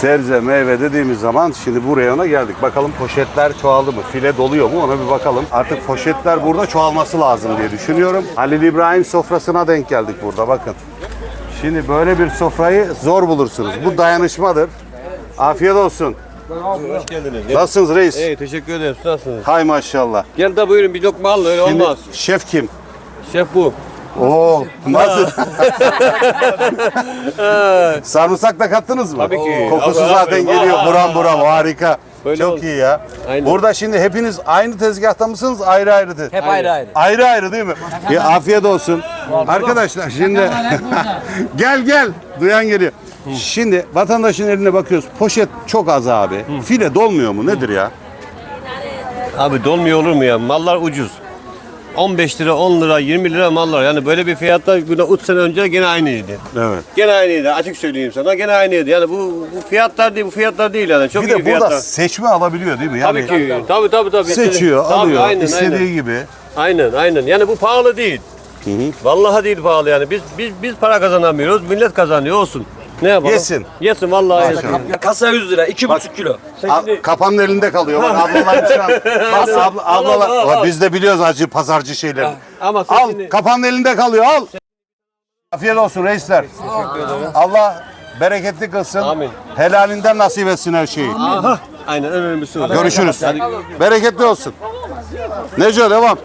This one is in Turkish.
Sebze, meyve dediğimiz zaman şimdi buraya ona geldik. Bakalım poşetler çoğaldı mı? File doluyor mu? Ona bir bakalım. Artık poşetler burada çoğalması lazım diye düşünüyorum. Halil İbrahim sofrasına denk geldik burada bakın. Şimdi böyle bir sofrayı zor bulursunuz. Bu dayanışmadır. Afiyet olsun. Hoş geldiniz. Nasılsınız reis? İyi teşekkür ederim. Siz nasılsınız? Hay maşallah. Gel de buyurun bir lokma alın öyle Şimdi olmaz. şef kim? Şef bu. Oo, nasıl? Sarımsak da kattınız mı? Tabii ki. Kokusu Abi, zaten abi, geliyor buram buram harika. Böyle Çok oldu. iyi ya. Aynen. Burada şimdi hepiniz aynı tezgahta mısınız? Ayrı ayrı. te- Hep ayrı ayrı. Ayrı ayrı değil mi? Ya afiyet olsun. Arkadaşlar şimdi gel gel. Duyan geliyor. Şimdi vatandaşın eline bakıyoruz. Poşet çok az abi. File dolmuyor mu? Nedir ya? Abi dolmuyor olur mu ya? Mallar ucuz. 15 lira, 10 lira, 20 lira mallar. Yani böyle bir fiyatta bundan 3 sene önce gene aynıydı. Evet. Gene aynıydı. Açık söyleyeyim sana. Gene aynıydı. Yani bu, bu fiyatlar değil, bu fiyatlar değil yani. Çok Bir iyi de burada fiyatlar. seçme alabiliyor değil mi? Yani Tabii ki. Tabii tabii tabii. seçiyor, Tabii, alıyor aynen, istediği aynen. gibi. Aynen aynen. Yani bu pahalı değil. Vallahi değil pahalı yani. Biz biz biz para kazanamıyoruz. Millet kazanıyor olsun. Ne yapalım? Yesin. Yesin vallahi yesin. Kasa 100 lira, 2,5 kilo. A- kapanın elinde kalıyor. Bak ablalar şu an. Bak abla, ablalar. al, al. Ulan Biz de biliyoruz acı pazarcı şeyleri. Ama sen Al şimdi- kapanın elinde kalıyor al. Afiyet olsun reisler. Allah bereketli kılsın. Amin. Helalinden nasip etsin her şeyi. Aynen en önemlisi o. Görüşürüz. Bereketli olsun. Neco devam.